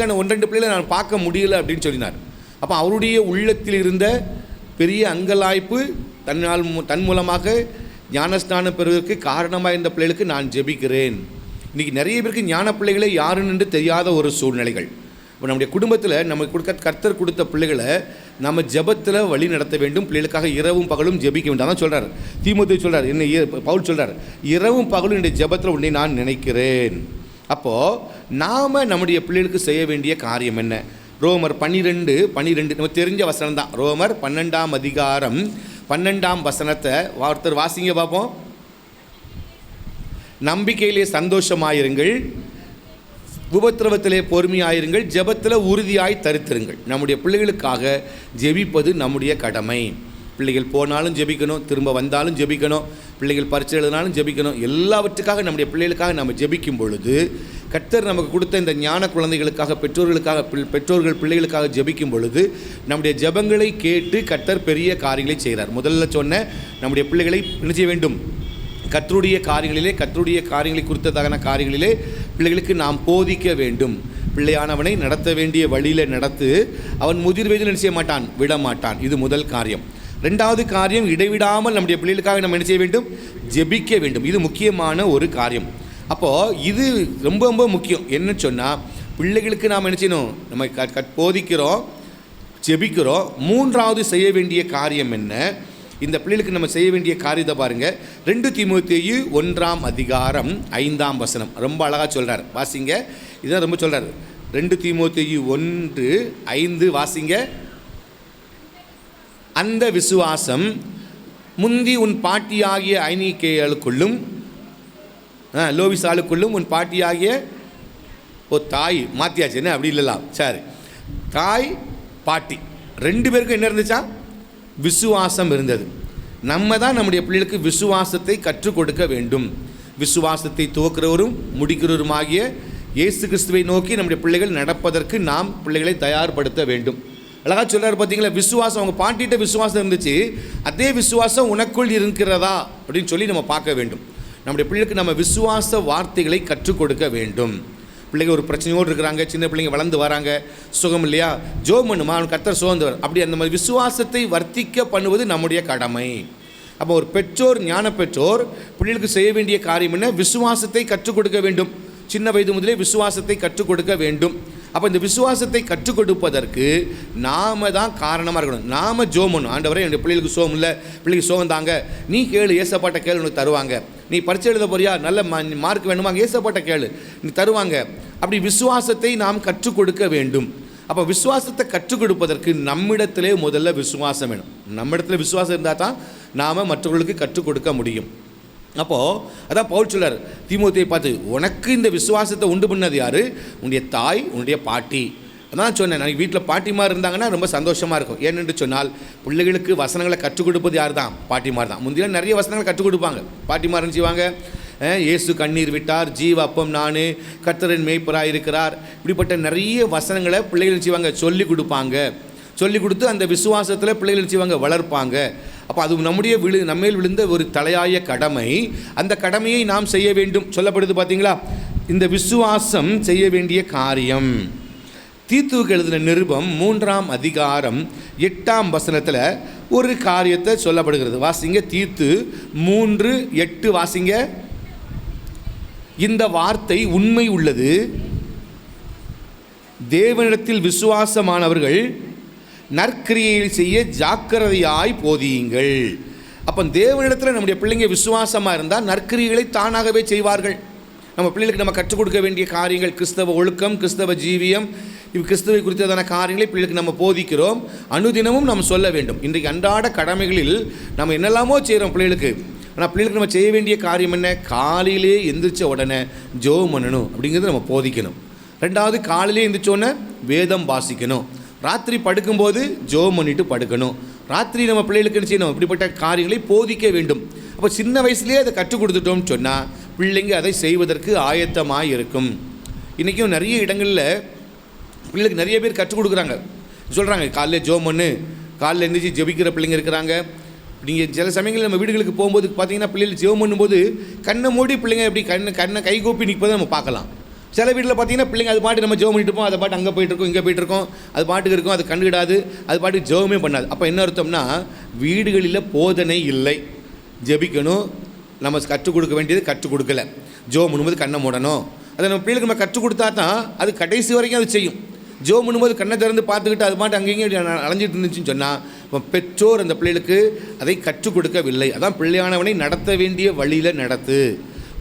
அதுக்கான ஒன்று ரெண்டு பிள்ளைகளை நான் பார்க்க முடியல அப்படின்னு சொல்லினார். அப்போ அவருடைய உள்ளத்தில் இருந்த பெரிய அங்கலாய்ப்பு தன்னால் தன் மூலமாக ஞானஸ்தானம் பெறுவதற்கு காரணமாக இருந்த பிள்ளைகளுக்கு நான் ஜெபிக்கிறேன். இன்றைக்கி நிறைய பேருக்கு ஞான பிள்ளைகளே யாருன்னு தெரியாத ஒரு சூழ்நிலைகள். இப்போ நம்முடைய குடும்பத்தில் நமக்கு கொடுக்க கர்த்தர் கொடுத்த பிள்ளைகளை நம்ம ஜெபத்தில் வழி நடத்த வேண்டும். பிள்ளைகளுக்காக இரவும் பகலும் ஜெபிக்க வேண்டும். அதான் சொல்கிறார் தீமோத்தி சொல்கிறார் என்ன பவுல் சொல்கிறார் இரவும் பகலும் என்னுடைய ஜெபத்தில் உன்னை நான் நினைக்கிறேன். அப்போது நாம் நம்முடைய பிள்ளைகளுக்கு செய்ய வேண்டிய காரியம் என்ன? ரோமர் பன்னிரெண்டு பன்னிரெண்டு நம்ம தெரிஞ்ச வசனம் தான் ரோமர் பன்னெண்டாம் அதிகாரம் பன்னெண்டாம் வசனத்தை ஒருத்தர் வாசிங்க பார்ப்போம். நம்பிக்கையிலே சந்தோஷமாயிருங்கள் உபத்திரவத்திலே பொறுமையாயிருங்கள் ஜெபத்தில் உறுதியாய் தரித்திருங்கள். நம்முடைய பிள்ளைகளுக்காக ஜெபிப்பது நம்முடைய கடமை. பிள்ளைகள் போனாலும் ஜெபிக்கணும் திரும்ப வந்தாலும் ஜெபிக்கணும். பிள்ளைகள் பரிச்சை எழுதினாலும் ஜெபிக்கணும். எல்லாவற்றுக்காக நம்முடைய பிள்ளைகளுக்காக நம்ம ஜெபிக்கும் பொழுது கர்த்தர் நமக்கு கொடுத்த இந்த ஞான குழந்தைகளுக்காக பெற்றோர்களுக்காக பிள்- பெற்றோர்கள் பிள்ளைகளுக்காக ஜெபிக்கும் பொழுது நம்முடைய ஜெபங்களை கேட்டு கர்த்தர் பெரிய காரியங்களை செய்கிறார் முதல்ல சொன்ன நம்முடைய பிள்ளைகளை என்ன செய்ய வேண்டும்? கத்தருடைய காரியங்களிலே கத்தருடைய காரியங்களை குறித்ததான காரியங்களிலே பிள்ளைகளுக்கு நாம் போதிக்க வேண்டும். பிள்ளையானவனை நடத்த வேண்டிய வழியில் நடத்து அவன் முதிர் வயதில் என்ன செய்ய மாட்டான்? விட மாட்டான் இது முதல் காரியம். ரெண்டாவது காரியம் இடைவிடாமல் நம்முடைய பிள்ளைகளுக்காக நம்ம என்ன செய்ய வேண்டும்? ஜெபிக்க வேண்டும். இது முக்கியமான ஒரு காரியம். அப்போது இது ரொம்ப ரொம்ப முக்கியம். என்ன சொன்னால் பிள்ளைகளுக்கு நாம் என்ன செய்யணும்? நம்ம க கற் போதிக்கிறோம் ஜெபிக்கிறோம். மூன்றாவது செய்ய வேண்டிய காரியம் என்ன? இந்த பிள்ளைகளுக்கு நம்ம செய்ய வேண்டிய காரியத்தை பாருங்கள் ரெண்டு தீமோத்தேயு ஒன்றாம் அதிகாரம் ஐந்தாம் வசனம். ரொம்ப அழகாக சொல்கிறார் வாசிங்க. இதான் ரொம்ப சொல்கிறார் ரெண்டு தீமோத்தேயு ஒன்று ஐந்து வாசிங்க. அந்த விசுவாசம் முந்தி உன் பாட்டியாகிய ஐனிக்கேயலுக்குள்ளும் லோவிசாளுக்குள்ளும் உன் பாட்டியாகிய ஓ தாய் மாத்தியாச்சு என்ன? அப்படி இல்லலாம் சரி. தாய் பாட்டி. ரெண்டு பேருக்கும் என்ன இருந்துச்சா? விசுவாசம் இருந்தது. நம்ம தான் நம்முடைய பிள்ளைகளுக்கு விசுவாசத்தை கற்றுக் கொடுக்க வேண்டும். விசுவாசத்தை துவக்கிறவரும் முடிக்கிறவருமாகிய இயேசு கிறிஸ்துவை நோக்கி நம்முடைய பிள்ளைகள் நடப்பதற்கு நாம் பிள்ளைகளை தயார்படுத்த வேண்டும். அழகாக சொல்கிறார் பார்த்தீங்களா விசுவாசம் அவங்க பாட்டிகிட்ட விசுவாசம் இருந்துச்சு அதே விசுவாசம் உனக்குள் இருக்கிறதா? அப்படின்னு சொல்லி நம்ம பார்க்க வேண்டும். நம்முடைய பிள்ளைகளுக்கு நம்ம விசுவாச வார்த்தைகளை கற்றுக் கொடுக்க வேண்டும். பிள்ளைங்க ஒரு பிரச்சனையோடு இருக்கிறாங்க சின்ன பிள்ளைங்க வளர்ந்து வராங்க சுகம் இல்லையா? ஜோம் பண்ணுமா? அவன் கர்த்தர் சுகந்தவர் அப்படி அந்த மாதிரி விசுவாசத்தை வர்த்திக்க பண்ணுவது நம்முடைய கடமை. அப்போ ஒரு பெற்றோர் ஞான பெற்றோர் பிள்ளைகளுக்கு செய்ய வேண்டிய காரியம் என்ன? விசுவாசத்தை கற்றுக் கொடுக்க வேண்டும். சின்ன வயது முதலே விசுவாசத்தை கற்றுக் கொடுக்க வேண்டும். அப்போ இந்த விசுவாசத்தை கற்றுக் கொடுப்பதற்கு நாம தான் காரணமாக இருக்கணும். நாம ஜோமன் ஆண்டவரே என்னுடைய பிள்ளைகளுக்கு சோகம் இல்லை. பிள்ளைக்கு சோகம் தாங்க. நீ கேளு ஏசப்பாட்ட கேளு உனக்கு தருவாங்க. நீ பரிச்சை எழுத போறியா? நல்ல மார்க் வேணுமா ஏசப்பாட்ட கேளு. நீ தருவாங்க. அப்படி விசுவாசத்தை நாம் கற்றுக் கொடுக்க வேண்டும். அப்போ விசுவாசத்தை கற்றுக் கொடுப்பதற்கு நம்மிடத்திலே முதல்ல விசுவாசம் வேணும். நம்மிடத்தில் விசுவாசம் இருந்தால் தான் நாம் மற்றவர்களுக்கு கற்றுக் கொடுக்க முடியும். அப்போது அதான் பவுல் சொல்லார் திமுகத்தை பார்த்து உனக்கு இந்த விசுவாசத்தை உண்டு பண்ணது யார்? உன்னுடைய தாய் உன்னுடைய பாட்டி. அதான் சொன்னேன் நான் வீட்டில் பாட்டிமார் இருந்தாங்கன்னா ரொம்ப சந்தோஷமாக இருக்கும். ஏனென்று சொன்னால் பிள்ளைகளுக்கு வசனங்களை கற்றுக் கொடுப்பது யார் தான் பாட்டிமார் தான். முந்தின நிறைய வசனங்களை கற்றுக் கொடுப்பாங்க. பாட்டிமார் செய்வாங்க? இயேசு கண்ணீர் விட்டார் ஜீவ அப்பம் நான் கர்த்தரின் மேய்ப்பராக இருக்கிறார். இப்படிப்பட்ட நிறைய வசனங்களை பிள்ளைகள் செய்வாங்க? சொல்லி கொடுப்பாங்க. சொல்லி கொடுத்து அந்த விசுவாசத்தில் பிள்ளைகள் செய்வாங்க? வளர்ப்பாங்க. அப்போ அது நம்முடைய விழு நம்மேல் விழுந்த ஒரு தலையாய கடமை. அந்த கடமையை நாம் செய்ய வேண்டும். சொல்லப்படுது பார்த்தீங்களா இந்த விசுவாசம் செய்ய வேண்டிய காரியம். தீத்துவுக்கு எழுதின நிருபம் மூன்றாம் அதிகாரம் எட்டாம் வசனத்தில் ஒரு காரியத்தை சொல்லப்படுகிறது. வாசிங்க தீத்து மூன்று எட்டு வாசிங்க. இந்த வார்த்தை உண்மை உள்ளது. தேவனிடத்தில் விசுவாசமானவர்கள் நற்கிரியை செய்ய ஜாக்கிரதையாய் போதியுங்கள் அப்போ தேவனிடத்தில் நம்முடைய பிள்ளைங்க விசுவாசமாக இருந்தால் நற்கிரியைகளை தானாகவே செய்வார்கள். நம்ம பிள்ளைகளுக்கு நம்ம கற்றுக் கொடுக்க வேண்டிய காரியங்கள் கிறிஸ்தவ ஒழுக்கம் கிறிஸ்தவ ஜீவியம் இவ் கிறிஸ்துவை குறித்ததான காரியங்களை பிள்ளைகளுக்கு நம்ம போதிக்கிறோம். அனுதினமும் நம்ம சொல்ல வேண்டும். இன்றைக்கு அன்றாட கடமைகளில் நம்ம என்னெல்லாமோ செய்கிறோம் பிள்ளைகளுக்கு. ஆனால் பிள்ளைகளுக்கு நம்ம செய்ய வேண்டிய காரியம் என்ன? காலையிலே எந்திரிச்ச உடனே ஜோம் பண்ணணும் அப்படிங்கிறத நம்ம போதிக்கணும். ரெண்டாவது காலையிலே எந்திரிச்சோடனே வேதம் வாசிக்கணும். ராத்திரி படுக்கும்போது ஜோம் பண்ணிட்டு படுக்கணும். ராத்திரி நம்ம பிள்ளைகளுக்கு என்ன செய்யணும்? இப்படிப்பட்ட காரியங்களை போதிக்க வேண்டும். அப்போ சின்ன வயசுலேயே அதை கற்றுக் கொடுத்துட்டோம்னு சொன்னால் பிள்ளைங்க அதை செய்வதற்கு ஆயத்தமாக இருக்கும் இன்றைக்கும் நிறைய இடங்களில் பிள்ளைக்கு நிறைய பேர் கற்றுக் கொடுக்குறாங்க. சொல்கிறாங்க காலைல ஜோம் பண்ணு. காலையில் எழுந்திரிச்சு ஜெபிக்கிற பிள்ளைங்க இருக்கிறாங்க. நீங்கள் சில சமயங்களில் நம்ம வீடுகளுக்கு போகும்போது பார்த்தீங்கன்னா பிள்ளைகள் ஜெபம் பண்ணும்போது கண்ணை மூடி பிள்ளைங்க எப்படி கண்ணை கண்ணை கைகூப்பி நிற்பதை நம்ம பார்க்கலாம். சில வீட்டில் பார்த்தீங்கன்னா பிள்ளைங்க அது பாட்டு நம்ம ஜோம் பண்ணிட்டு இருப்போம் அது பாட்டு அங்கே போயிட்டு இருக்கோம் இங்கே போயிட்டு இருக்கோம். அது பாட்டுக்கு இருக்கும் அது கண்டுக்கிடாது அது பாட்டுக்கு ஜோமே பண்ணாது. அப்போ என்ன அர்த்தம்னா வீடுகளில் போதனை இல்லை. ஜெபிக்கணும். நம்ம கற்றுக் கொடுக்க வேண்டியது கற்றுக் கொடுக்கல. ஜோ பண்ணும்போது கண்ணை மூடணும். அதை நம்ம பிள்ளைகளுக்கு நம்ம கற்றுக் கொடுத்தா தான் அது கடைசி வரைக்கும் அது செய்யும். ஜோ பண்ணும்போது கண்ணை திறந்து பார்த்துக்கிட்டு அது மாட்டு அங்கேயும் அலைஞ்சிட்டு இருந்துச்சுன்னு சொன்னால் பெற்றோர் அந்த பிள்ளைகளுக்கு அதை கற்றுக் கொடுக்கவில்லை. அதான் பிள்ளையானவனை நடத்த வேண்டிய வழியில் நடத்து.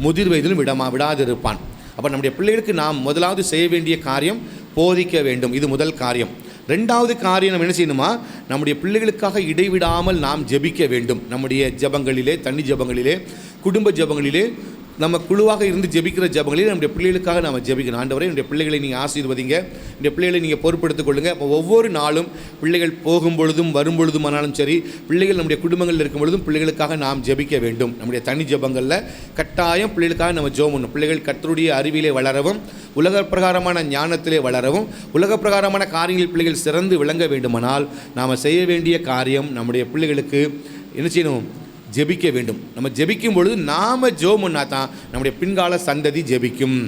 முதிர் வயதிலும் விடமா விடாதிருப்பான். அப்போ நம்முடைய பிள்ளைகளுக்கு நாம் முதலாவது செய்ய வேண்டிய காரியம் போதிக்க வேண்டும். இது முதல் காரியம். ரெண்டாவது காரியம் நம்ம என்ன செய்யணுமா? நம்முடைய பிள்ளைகளுக்காக இடைவிடாமல் நாம் ஜெபிக்க வேண்டும். நம்முடைய ஜெபங்களிலே தண்ணி ஜெபங்களிலே குடும்ப ஜெபங்களிலே நம்ம குழுவாக இருந்து ஜெபிக்கிற ஜெபங்களில் நம்முடைய பிள்ளைகளுக்காக நாம் ஜெபிக்கணும். ஆண்டவரை என்னுடைய பிள்ளைகளை நீங்கள் ஆசீர்வதிங்க. இந்த பிள்ளைகளை நீங்கள் பொறுப்படுத்திக் கொள்ளுங்க. அப்போ ஒவ்வொரு நாளும் பிள்ளைகள் போகும் பொழுதும் வரும் பொழுதுமானாலும் சரி பிள்ளைகள் நம்முடைய குடும்பங்களில் இருக்கும் பொழுதும் பிள்ளைகளுக்காக நாம் ஜெபிக்க வேண்டும். நம்முடைய தனி ஜெபங்களில் கட்டாயம் பிள்ளைகளுக்காக நம்ம ஜெபம் பண்ணணும். பிள்ளைகள் கத்தருடைய அறிவிலே வளரவும் உலக பிரகாரமான ஞானத்திலே வளரவும் உலக பிரகாரமான காரியங்களில் பிள்ளைகள் சிறந்து விளங்க வேண்டுமானால் நாம் செய்ய வேண்டிய காரியம் நம்முடைய பிள்ளைகளுக்கு என்ன செய்யணும்? ஜெபிக்க வேண்டும். நம்ம ஜெபிக்கும் பொழுது நாம் ஜெபம் பண்ணால் தான் நம்முடைய பின்கால சந்ததி ஜெபிக்கும்.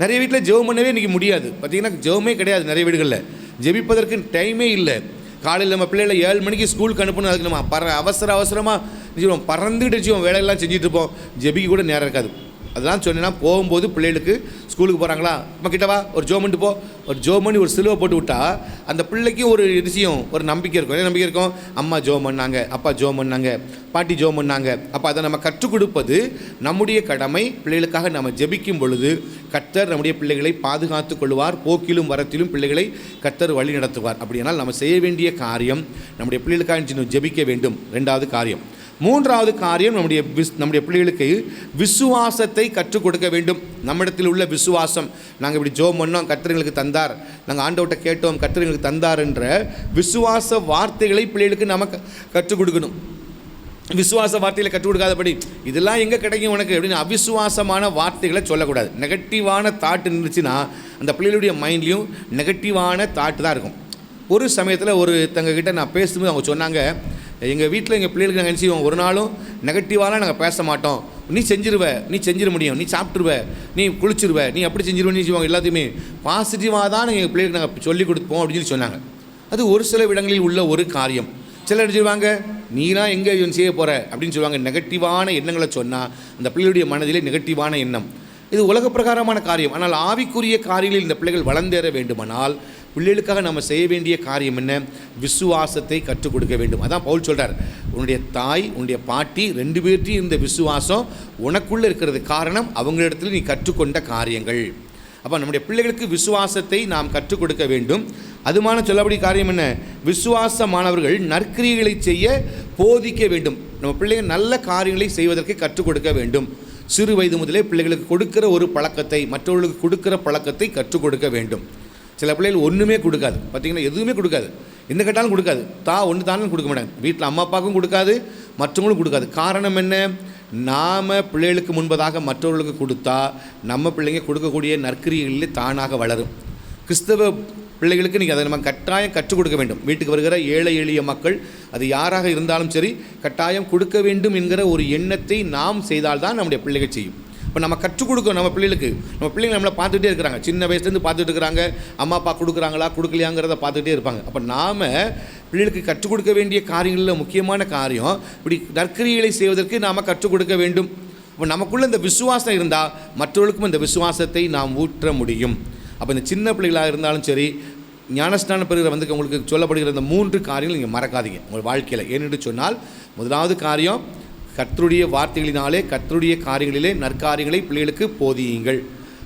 நிறைய வீட்டில் ஜெபம் பண்ணவே இன்றைக்கி முடியாது. பார்த்திங்கன்னா ஜெபமே கிடையாது நிறைய வீடுகளில். ஜெபிப்பதற்கு டைமே இல்லை. காலையில் நம்ம பிள்ளைகளை ஏழு மணிக்கு ஸ்கூலுக்கு அனுப்பணும் அதுக்கு நம்ம பற அவசர அவசரமாக பறந்துக்கிட்டு வச்சுவோம் வேலையெல்லாம் செஞ்சுட்டு இருப்போம். ஜெபிக்க கூட நேரம் இருக்காது. அதெல்லாம் சொன்னேன்னா போகும்போது பிள்ளைகளுக்கு ஸ்கூலுக்கு போகிறாங்களா நம்ம கிட்டவா ஒரு ஜோ பண்ணிட்டு போ. ஒரு ஜோ பண்ணி ஒரு சிலுவை போட்டு விட்டா அந்த பிள்ளைக்கும் ஒரு விஷயம் ஒரு நம்பிக்கை இருக்கும். என்ன நம்பிக்கை இருக்கும்? அம்மா ஜோ பண்ணாங்க அப்பா ஜோ பண்ணாங்க பாட்டி ஜோ பண்ணாங்க அப்போ அதை நம்ம கற்றுக் கொடுப்பது நம்முடைய கடமை. பிள்ளைகளுக்காக நம்ம ஜெபிக்கும் பொழுது கர்த்தர் நம்முடைய பிள்ளைகளை பாதுகாத்து கொள்வார் போக்கிலும் வரத்திலும் பிள்ளைகளை கர்த்தர் வழி நடத்துவார். அப்படியானால் நம்ம செய்ய வேண்டிய காரியம் நம்முடைய பிள்ளைகளுக்காக ஜெபிக்க வேண்டும். ரெண்டாவது காரியம் மூன்றாவது காரியம் நம்முடைய விஸ் நம்முடைய பிள்ளைகளுக்கு விசுவாசத்தை கற்றுக் கொடுக்க வேண்டும். நம்மிடத்தில் உள்ள விசுவாசம். நாங்கள் இப்படி ஜோம் பண்ணோம் கத்திரங்களுக்கு தந்தார். நாங்கள் ஆண்டவட்ட கேட்டோம் கத்திரங்களுக்கு தந்தார் என்ற விசுவாச வார்த்தைகளை பிள்ளைகளுக்கு நமக்கு கற்றுக் கொடுக்கணும். விசுவாச வார்த்தைகளை கற்றுக் கொடுக்காதபடி இதெல்லாம் எங்கே கிடைக்கும் உனக்கு? அப்படின்னு அவிசுவாசமான வார்த்தைகளை சொல்லக்கூடாது. நெகட்டிவான தாட் இருந்துச்சுன்னா அந்த பிள்ளைகளுடைய மைண்ட்லேயும் நெகட்டிவான தாட்டு தான் இருக்கும். ஒரு சமயத்தில் ஒரு தங்கக்கிட்ட நான் பேசும்போது அவங்க சொன்னாங்க எங்கள் வீட்டில் எங்கள் பிள்ளைகளுக்கு நாங்கள் என்ன செய்வோம்? ஒரு நாளும் நெகட்டிவாலாம் நாங்கள் பேச மாட்டோம். நீ செஞ்சிருவ நீ செஞ்சிட முடியும். நீ சாப்பிட்ருவ நீ குளிச்சிருவ நீ அப்படி செஞ்சிருவ நீ செய்வாங்க எல்லாத்தையுமே பாசிட்டிவாக தான் எங்கள் பிள்ளைகளுக்கு நாங்கள் சொல்லிக் கொடுப்போம் அப்படின்னு சொல்லி சொன்னாங்க. அது ஒரு சில இடங்களில் உள்ள ஒரு காரியம். சிலர் சொல்லுவாங்க நீலாம் எங்கே இவன் செய்ய போகிற அப்படின்னு சொல்லுவாங்க. நெகட்டிவான எண்ணங்களை சொன்னால் அந்த பிள்ளையுடைய மனதிலே நெகட்டிவான எண்ணம். இது உலக பிரகாரமான காரியம். ஆனால் ஆவிக்குரிய காரியங்களில் இந்த பிள்ளைகள் வளர்ந்தேற வேண்டுமானால் பிள்ளைகளுக்காக நம்ம செய்ய வேண்டிய காரியம் என்ன? விசுவாசத்தை கற்றுக் கொடுக்க வேண்டும். அதான் பவுல் சொல்கிறார் உன்னுடைய தாய் உன்னுடைய பாட்டி ரெண்டு பேர்ட்டையும் இந்த விசுவாசம் உனக்குள்ளே இருக்கிறது காரணம் அவங்களிடத்தில் நீ கற்றுக்கொண்ட காரியங்கள். அப்போ நம்முடைய பிள்ளைகளுக்கு விசுவாசத்தை நாம் கற்றுக் கொடுக்க வேண்டும். அதுமான சொல்லபடி காரியம் என்ன? விசுவாசமானவர்கள் நற்கிரியைகளை செய்ய போதிக்க வேண்டும். நம்ம பிள்ளைகள் நல்ல காரியங்களை செய்வதற்கு கற்றுக் கொடுக்க வேண்டும். சிறு வயது முதலே பிள்ளைகளுக்கு கொடுக்கிற ஒரு பழக்கத்தை மற்றவர்களுக்கு கொடுக்கிற பழக்கத்தை கற்றுக் கொடுக்க வேண்டும். சில பிள்ளைகள் ஒன்றுமே கொடுக்காது. பார்த்தீங்கன்னா எதுவுமே கொடுக்காது. என்ன கேட்டாலும் கொடுக்காது. தா ஒன்று தானே கொடுக்க மாட்டாங்க. வீட்டில் அம்மா அப்பாவுக்கும் கொடுக்காது மற்றவங்களும் கொடுக்காது. காரணம் என்ன? நாம் பிள்ளைகளுக்கு முன்பதாக மற்றவர்களுக்கு கொடுத்தா நம்ம பிள்ளைங்க கொடுக்கக்கூடிய நற்கிரியங்களில் தானாக வளரும். கிறிஸ்தவ பிள்ளைகளுக்கு நீங்கள் அதை நம்ம கட்டாயம் கற்றுக் கொடுக்க வேண்டும். வீட்டுக்கு வருகிற ஏழை எளிய மக்கள் அது யாராக இருந்தாலும் சரி கட்டாயம் கொடுக்க வேண்டும் என்கிற ஒரு எண்ணத்தை நாம் செய்தால்தான் நம்முடைய பிள்ளைகள் செய்யும். இப்போ நம்ம கற்றுக் கொடுக்கணும் நம்ம பிள்ளைகளுக்கு. நம்ம பிள்ளைங்க நம்மளை பார்த்துட்டே இருக்கிறாங்க. சின்ன வயசுலேருந்து பார்த்துட்டு இருக்கிறாங்க. அம்மா அப்பா கொடுக்குறாங்களா கொடுக்கலையாங்கிறத பார்த்துட்டே இருப்பாங்க. அப்போ நாம் பிள்ளைகளுக்கு கற்றுக் கொடுக்க வேண்டிய காரியங்களில் முக்கியமான காரியம் இப்படி நற்கிரிகளை செய்வதற்கு நாம் கற்றுக் கொடுக்க வேண்டும். இப்போ நமக்குள்ளே இந்த விசுவாசம் இருந்தால் மற்றவர்களுக்கும் இந்த விசுவாசத்தை நாம் ஊற்ற முடியும். அப்போ இந்த சின்ன பிள்ளைகளாக இருந்தாலும் சரி ஞானஸ்நான பெறுகிற வந்து உங்களுக்கு சொல்லப்படுகிற இந்த மூன்று காரியங்கள் நீங்கள் மறக்காதீங்க. உங்கள் வாழ்க்கையில். ஏனென்று சொன்னால் முதலாவது காரியம் கர்த்தருடைய வார்த்தைகளினாலே கர்த்தருடைய காரியங்களிலே நற்காரியங்களை பிள்ளைகளுக்கு போதியுங்கள்.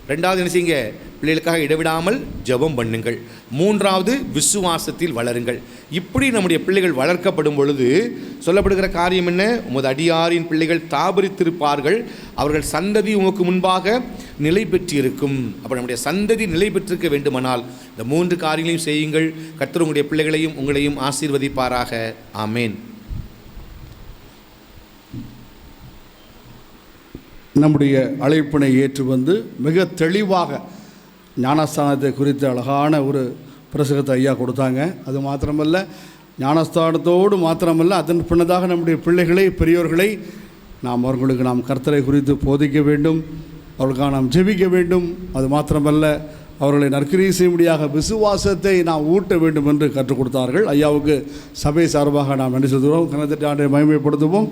ரெண்டாவது என்ன செய்யுங்க? பிள்ளைகளுக்காக இடைவிடாமல் ஜெபம் பண்ணுங்கள். மூன்றாவது விசுவாசத்தில் வளருங்கள். இப்படி நம்முடைய பிள்ளைகள் வளர்க்கப்படும் பொழுது சொல்லப்படுகிற காரியம் என்ன? உமது அடியாரின் பிள்ளைகள் தாபரித்திருப்பார்கள். அவர்கள் சந்ததி உமக்கு முன்பாக நிலை பெற்றிருக்கும். அப்போ நம்முடைய சந்ததி நிலை பெற்றிருக்க வேண்டுமானால் இந்த மூன்று காரியங்களையும் செய்யுங்கள். கர்த்தர் உங்களுடைய பிள்ளைகளையும் உங்களையும் ஆசீர்வதிப்பாராக. ஆமேன். நம்முடைய அழைப்பினை ஏற்று வந்து மிக தெளிவாக ஞானஸ்தானத்தை குறித்து அழகான ஒரு பிரசகத்தை ஐயா கொடுத்தாங்க. அது மாத்திரமல்ல ஞானஸ்தானத்தோடு மாத்திரமல்ல அதன் பின்னதாக நம்முடைய பிள்ளைகளை பெரியோர்களை நாம் அவர்களுக்கு நாம் கர்த்தரை குறித்து போதிக்க வேண்டும் அவர்களுக்காக நாம் ஜெபிக்க வேண்டும். அது மாத்திரமல்ல அவர்களை நற்கிரியை செய்யும்படியாக விசுவாசத்தை நாம் ஊட்ட வேண்டும் என்று கற்றுக் கொடுத்தார்கள். ஐயாவுக்கு சபை சார்பாக நாம் நன்றி செலுத்துகிறோம். கனத்தட்டு ஆண்டை மகிமைப்படுத்துவோம்.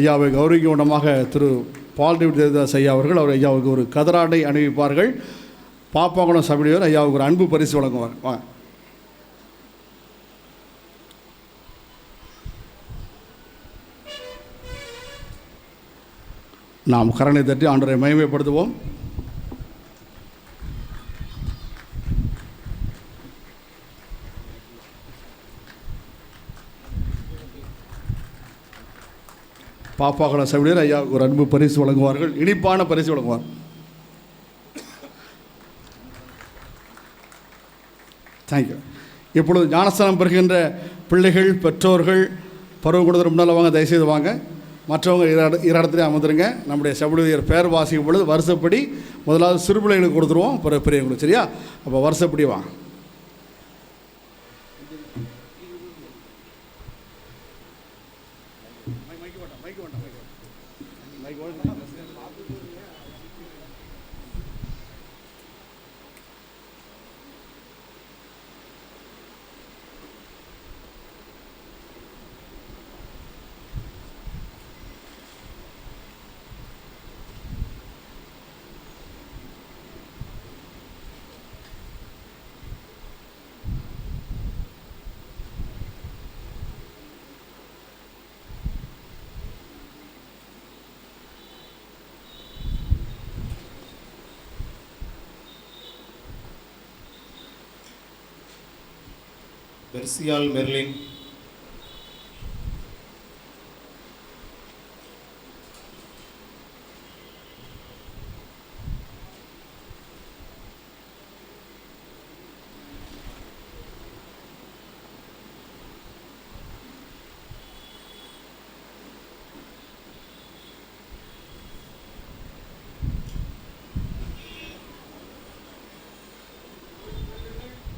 ஐயாவை கௌரவிக்கும் விடமாக திரு பால் டேவிட் தேவதாஸ் ஐயா அவர்கள் அவர் ஐயாவுக்கு ஒரு கதராடை அணிவிப்பார்கள். பாப்பாங்குளம் சபையோர் ஐயாவுக்கு ஒரு அன்பு பரிசு வழங்குவார். வா. நாம் கரணை தட்டி ஆண்டரை மயமைப்படுத்துவோம் பாப்பாக்குளம் சபையோர் ஐயாவுக்கு ஒரு அன்பு பரிசு வழங்குவார்கள். இனிப்பான பரிசு வழங்குவார். தேங்க்யூ இப்பொழுது ஞானஸ்தானம் பெறுகின்ற பிள்ளைகள் பெற்றோர்கள் பருவம் கொடுத்து முன்னால் வாங்க தயவுசெய்து வாங்க. மற்றவங்க இரு இட- இரு இடத்துல அமர்ந்துருங்க. நம்முடைய செவிலியர் பேர் வாசிக்கும் பொழுது வருஷப்படி முதலாவது சிறு பிள்ளைகளுக்கு கொடுத்துருவோம். பிறகு பெரியவங்களுக்கு சரியா? அப்போ வருஷப்படி வாங்க பெர்சியால் மெர்லின்.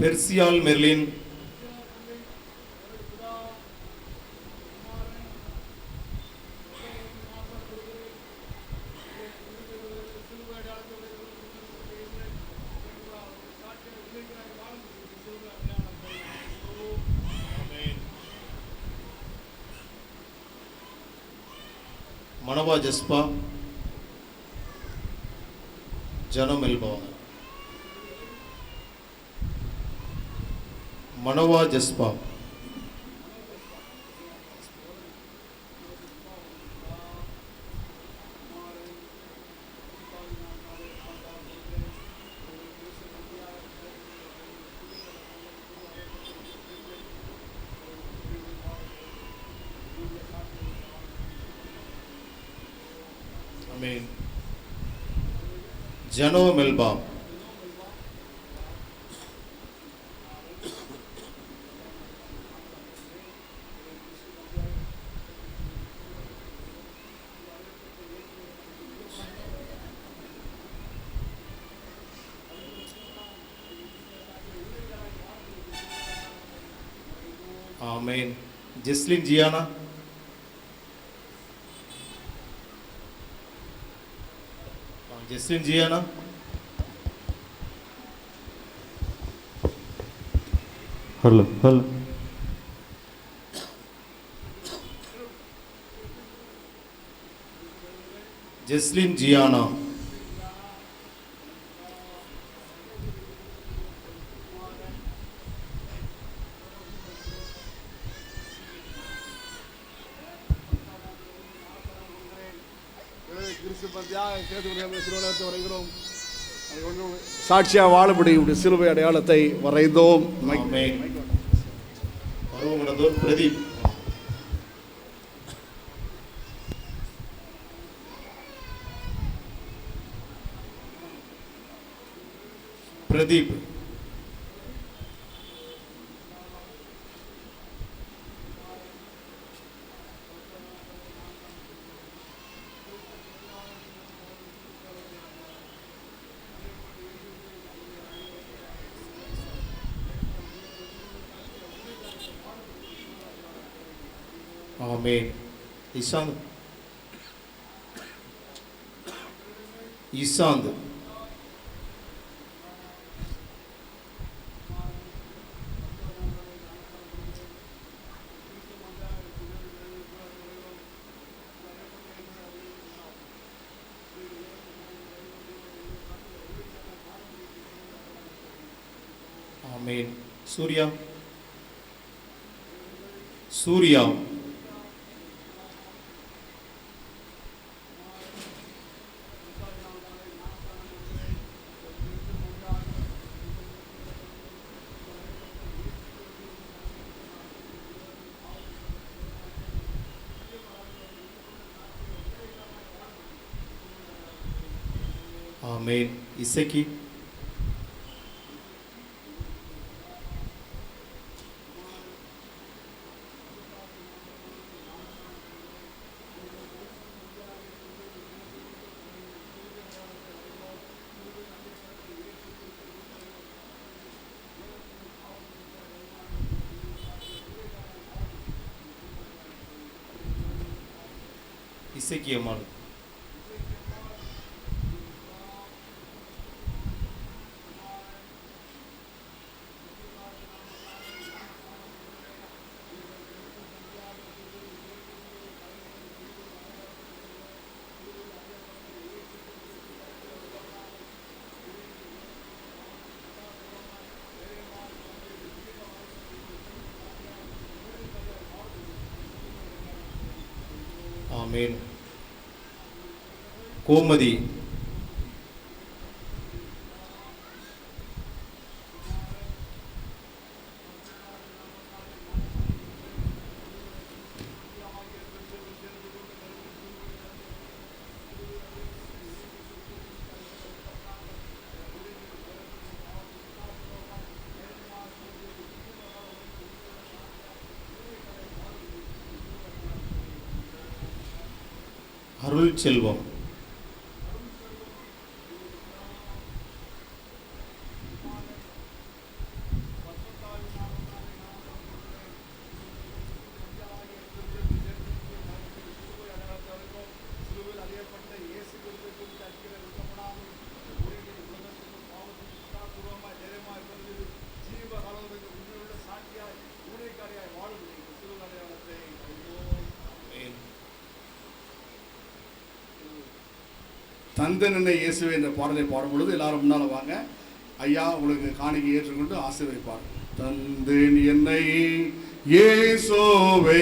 பெர்சியால் மெர்லின். ജസ്പ ജനമെൽബോണ മനോവ ജസ്പ जनो जनों मिलबाम जिसलिन जिया ना जस्टिन जी है ना? Hello hello. जस्लिन जियाना சாட்சியாக வாழும்படி இப்படி சிலுவை அடையாளத்தை வரைந்தோம். ஆமென். பிரதீப் பிரதீப். ஆமென் இஷாந்த் இசாந்த் ஆமென் சூர்யா சூர்யா ஆமென் இசக்கி இசக்கியம்மாள் கோமதி. அருள் செல்வம் நந்தனனை இயேசுவை இந்த பாடலை பாடும் பொழுது எல்லாரும் முன்னால் வாங்க. ஐயா உங்களுக்கு காணிக்கை ஏற்றுக்கொண்டு ஆசீர்வதிப்பார். தந்தேன் என்னை இயேசுவே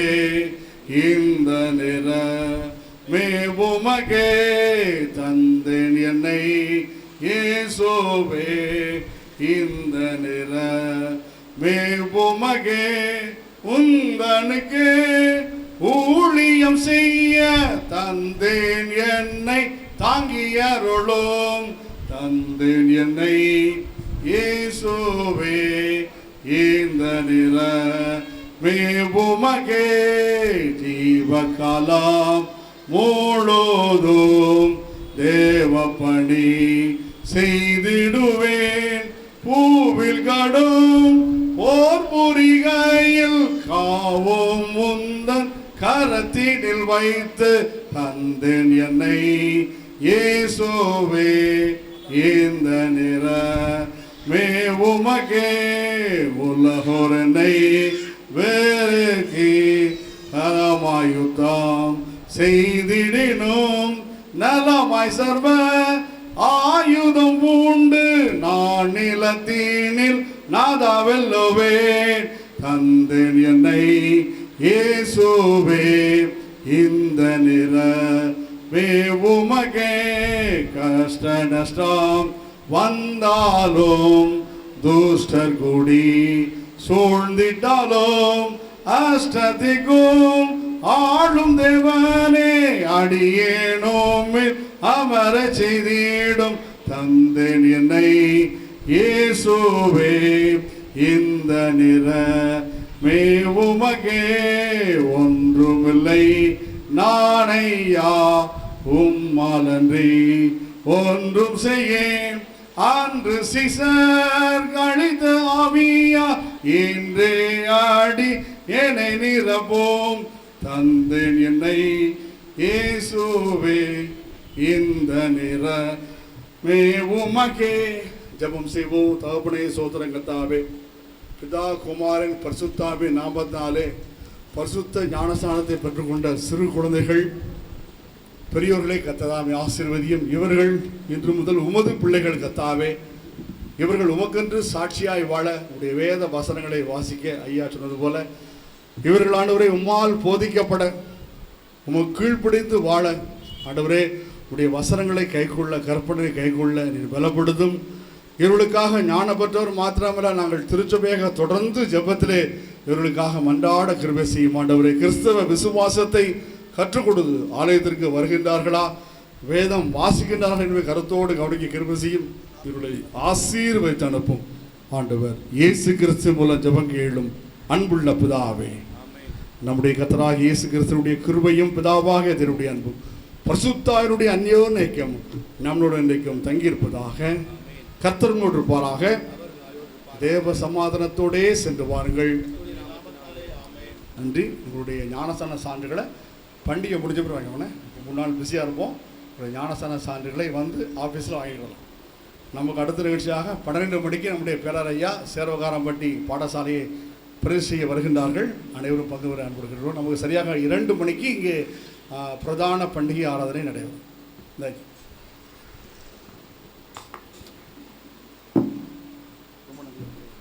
இந்த நிற மேவுமகே தந்தேன் என்னை இயேசுவே இந்த நிற மேவுமகே உந்தனுக்கு காரியம் செய்ய தந்தேன் என்னை தாங்கிய அருளும் தந்தேன் என்னை இயேசுவே இந்த நிற மேவுமகே ஜீவகாலம் முழுதும் தேவ பணி செய்திடுவேன். பூவில் கடும் போர் புரிகையில் காவோ கரத்தினில் வைத்து தந்தேன் என்னை. ஏசோவே இந்த நிற மே உமகே உலகோரனை வேறுகி நலமாயுத்தம் செய்திடினோம். நலமாய் சர்வ ஆயுதம் உண்டு. நான் நிலத்தீனில் நாதா நாதாவெல்லுவேன். தந்தேன் என்னை இயேசுவே இந்த நிற மேவுமகே கஷ்ட நஷ்டம் வந்தாலும் துஷ்டர் குடி சூழ்ந்திட்டாலும் அஷ்டதிக்கும் ஆளும் தேவனே அடியேனோம் அமர செய்திடும் தந்தேன் என்னை. இயேசுவே இந்த நிற மேவுமகே ஒன்றுமில்லை. நானையா உம்மாலன்றி ஒன்றும் செய்யேன். அன்று சிசர் கழித்த ஆவியா இன்றே ஆடி என்னை நிரப்போம். தந்தேன் என்னை இயேசுவே இந்த நிற மே உமக்கே ஜெபம் செய்வோம் தகப்பனே சோதரங்கத்தாவே. பிதா குமாரன் பரிசுத்தாவின் நாமத்தினாலே பரிசுத்த ஞானஸ்தானத்தை பெற்றுக்கொண்ட சிறு குழந்தைகள் பெரியோர்களை கத்ததாமே ஆசீர்வதியும் இவர்கள் இன்று முதல் உமது பிள்ளைகள் கத்தாவே இவர்கள் உமக்கென்று சாட்சியாய் வாழ உடைய வேத வசனங்களை வாசிக்க ஐயா சொன்னது போல இவர்கள் உம்மால் போதிக்கப்பட உமக்கு கீழ்ப்படிந்து வாழ ஆண்டவரே உடைய வசனங்களை கைக்கொள்ள கற்பனை கைக்கொள்ள நீர் பலப்படுத்தும். இவர்களுக்காக ஞான பெற்றவர் மாத்திரமல்ல நாங்கள் திருச்சபையாக தொடர்ந்து ஜெபத்திலே இவர்களுக்காக மன்றாட கிருபை செய்யும் ஆண்டவரே கிறிஸ்தவ விசுவாசத்தை கற்றுக் கொடுத்து ஆலயத்திற்கு வருகின்றார்களா? வேதம் வாசிக்கின்றார்கள் என்பதை கருத்தோடு கவனிக்க கிருபை செய்யும் இவர்களை ஆசீர்வைத்து அனுப்பும் ஆண்டவர். இயேசு கிறிஸ்து மூலம் ஜெபம் கேளும் அன்புள்ள பிதாவே. நம்முடைய கத்தராக இயேசு கிறிஸ்துவனுடைய கிருபையும் பிதாவாக இதனுடைய அன்பும் பரிசுத்தாயனுடைய அந்யோன்யக்கம் நம்மளுடன் இன்றைக்கும் தங்கியிருப்பதாக கர்த்தர்களோடு இருப்பாராக. தேவ சமாதானத்தோடே சென்று வாருங்கள். நன்றி. உங்களுடைய ஞானசான சான்றுகளை பண்டிகை முடிஞ்ச பிறகு வாங்கிக்கோனே மூணு நாள் பிஸியாக இருப்போம். உங்களுடைய ஞானசான சான்றுகளை வந்து ஆஃபீஸில் வாங்கிக்கலாம் நமக்கு அடுத்த நிகழ்ச்சியாக பன்னிரெண்டு மணிக்கு நம்முடைய பேரரையா சேரவகாரம்பட்டி பாடசாலையை பிரதி செய்ய வருகின்றார்கள். அனைவரும் பங்கு பெற அன்புகிறோம் நமக்கு சரியாக இரண்டு மணிக்கு இங்கே பிரதான பண்டிகை ஆராதனை நடைபெறும். நன்றி